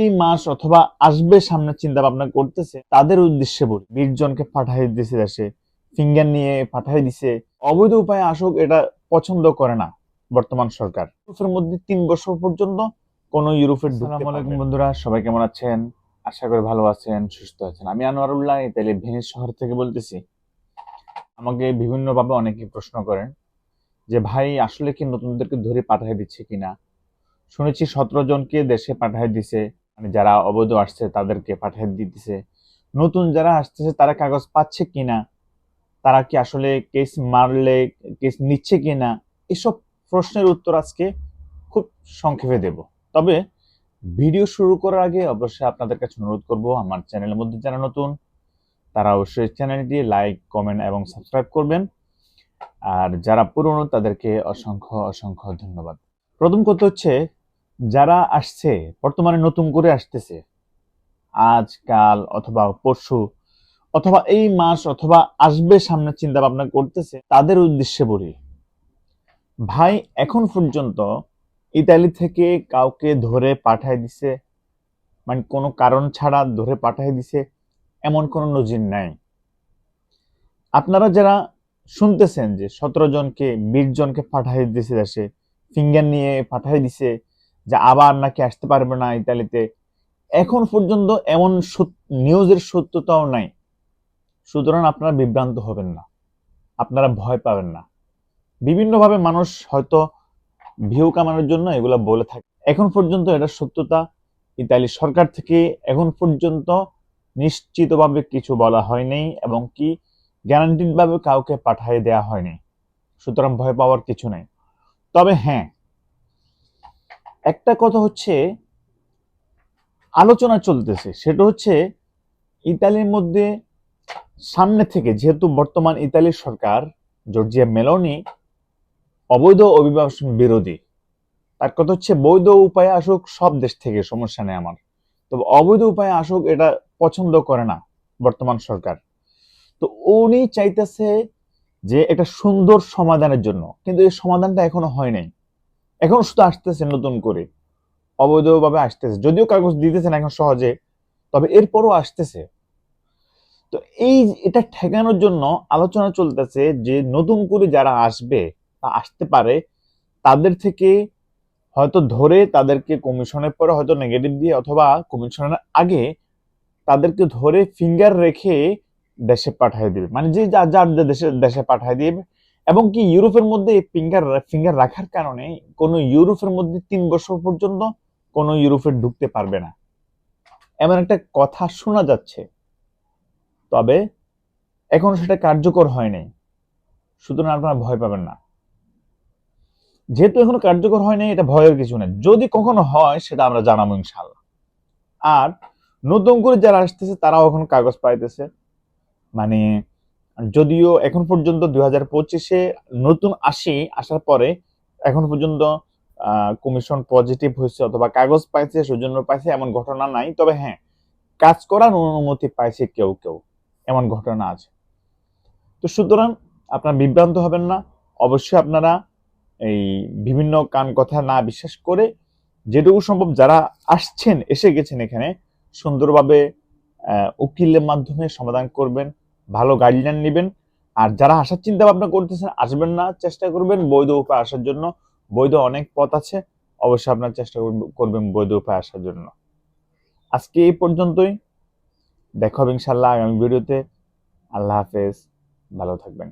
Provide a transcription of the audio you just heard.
এই মাস অথবা আসবে সামনে চিন্তা ভাবনা করতেছে তাদের উদ্দেশ্যে বলি। বিশ জনকে পাঠাই দিছে দেশে ফিঙ্গার নিয়ে পাঠাই দিছে। অবৈধ উপায়ে আসুক এটা পছন্দ করে না বর্তমান সরকার। ইউরোপের মধ্যে তিন বছর পর্যন্ত কোন ইউরোপের আলাইকুম বন্ধুরা সবাই কেমন আছেন? আশা করি ভালো আছেন সুস্থ আছেন। আমি আনোয়ারুল্লাহ ইতালি ভেনিস শহর থেকে বলতেছি। আমাকে বিভিন্নভাবে অনেকে প্রশ্ন করেন যে ভাই আসলে কি নতুনদেরকে ধরে পাঠিয়ে দিচ্ছে কিনা? শুনেছি সতেরো জনকে দেশে পাঠিয়ে দিছে। মানে যারা অবৈধ আসছে, তাদেরকে পাঠিয়ে দিতেছে। নতুন যারা আসতেছে, তারা কাগজ পাচ্ছে কিনা? তারা কি আসলে কেস মারলে কেস নিচ্ছে কিনা? এসব প্রশ্নের উত্তর আজকে খুব সংক্ষেপে দেব। তবে ভিডিও শুরু করার আগে অবশ্যই আপনাদের কাছে অনুরোধ করব, আমার চ্যানেলের মধ্যে যারা নতুন, তারা অবশ্যই চ্যানেলটি লাইক কমেন্ট এবং সাবস্ক্রাইব করবেন। আর যারা পুরনো, তাদেরকে অসংখ্য অসংখ্য ধন্যবাদ। প্রথম কথা হচ্ছে যারা আসছে, বর্তমানে নতুন করে আসতেছে আজ কাল অথবা পরশু অথবা এই মাস অথবা আসবে সামনে চিন্তা ভাবনা করতেছে, তাদের উদ্দেশ্যে বলি, ভাই এখন পর্যন্ত ইতালি থেকে কাউকে ধরে পাঠায় দিছে মানে কোনো কারণ ছাড়া ধরে পাঠায় দিছে, এমন কোনো নজির নাই। আপনারা যারা শুনতেছেন যে সতেরো জনকে, বিশ জনকে পাঠাই দিছে দেশে ফিঙ্গার নিয়ে পাঠাই দিছে যে আবার নাকি আসতে পারবে না ইতালিতে। এখন পর্যন্ত এমন নিউজের সত্যতাও নাই। সুতরাং আপনারা বিভ্রান্ত হবেন না। আপনারা ভয় পাবেন না। বিভিন্নভাবে মানুষ হয়তো ভিউ কামানোর জন্য এগুলো বলে থাকে। এখন পর্যন্ত এটা সত্যতা। ইতালি সরকার থেকে এখন পর্যন্ত নিশ্চিতভাবে কিছু বলা হয়নি এবং কি গ্যারান্টিড ভাবে কাউকে পাঠিয়ে দেওয়া হয়নি। সুতরাং ভয় পাওয়ার কিছু নেই। তবে হ্যাঁ একটা কথা হচ্ছে, আলোচনা চলতেছে। সেটা হচ্ছে, ইতালির মধ্যে সামনে থেকে যেহেতু বর্তমান ইতালির সরকার, জর্জিয়া মেলোনি অবৈধ অভিবাসন বিরোধী। তার কথা হচ্ছে, বৈধ উপায়ে আসুক, সব দেশ থেকে সমস্যা নেই আমার। তবে অবৈধ উপায়ে আসুক, এটা পছন্দ করে না বর্তমান সরকার। তো উনি চাইতেছে যে, এটা সুন্দর সমাধানের জন্য। কিন্তু এই সমাধানটা এখনও হয় নাই। এখন শুধু আসতেছে নতুন করে। অবৈধভাবে আসতেছে। যদিও কাগজ দিতেছেন এখন সহজে, তবে এরপরও আসতেছে। তো এই এটা ঠেকানোর জন্য আলোচনা চলতেছে যে নতুন করে যারা আসবে বা আসতে পারে, তাদের থেকে হয়তো ধরে তাদেরকে কমিশনের পরে হয়তো নেগেটিভ দিয়ে অথবা কমিশনের আগে তাদেরকে ধরে ফিঙ্গার রেখে দেশে পাঠিয়ে দিবে। মানে যে যার যার দেশে দেশে পাঠিয়ে দিবে এবং কি ইউরোপের মধ্যে ফিঙ্গার ফিঙ্গার রাখার কারণে কোনো ইউরোপের মধ্যে তিন বছর পর্যন্ত কোনো ইউরোপে ঢুকতে পারবে না। এমন একটা কথা শোনা যাচ্ছে। তবে এখনও সেটা কার্যকর হয়নি সুতরাং আপনারা ভয় পাবেন না। যেহেতু এখনও কার্যকর হয়নি এটা ভয়ের কিছু নেই। যদি কখনো হয়, সেটা আমরা জানাব ইনশাল্লাহ আর নতুন করে যারা আসতেছে, তারাও এখন কাগজ পাইতেছে। মানে যদিও এখন পর্যন্ত দুই হাজার পঁচিশে নতুন আসি আসার পরে এখন পর্যন্ত কমিশন পজিটিভ হয়েছে অথবা কাগজ পাইছে, সৌজন্য পাইছে, এমন ঘটনা নাই। তবে হ্যাঁ কাজ করার অনুমতি পাইছে কেউ কেউ। এমন ঘটনা আছে। তো সুতরাং আপনারা বিভ্রান্ত হবেন না। অবশ্যই আপনারা এই বিভিন্ন কান কথা না বিশ্বাস করে যেটুকু সম্ভব যারা আসছেন, এসে গেছেন এখানে, সুন্দরভাবে উকিলের মাধ্যমে সমাধান করবেন। ভালো গাইডলাইন নেবেন। আর যারা আসার চিন্তা ভাবনা করতেছেন, আসবেন না, চেষ্টা করবেন বৈধ উপায় আসার জন্য। বৈধ অনেক পথ আছে, অবশ্যই আপনার চেষ্টা করব- করবেন বৈধ উপায় আসার জন্য। আজকে এই পর্যন্তই। দেখা হবে ইনশাল্লাহ আগামী ভিডিওতে। আল্লাহ হাফেজ। ভালো থাকবেন।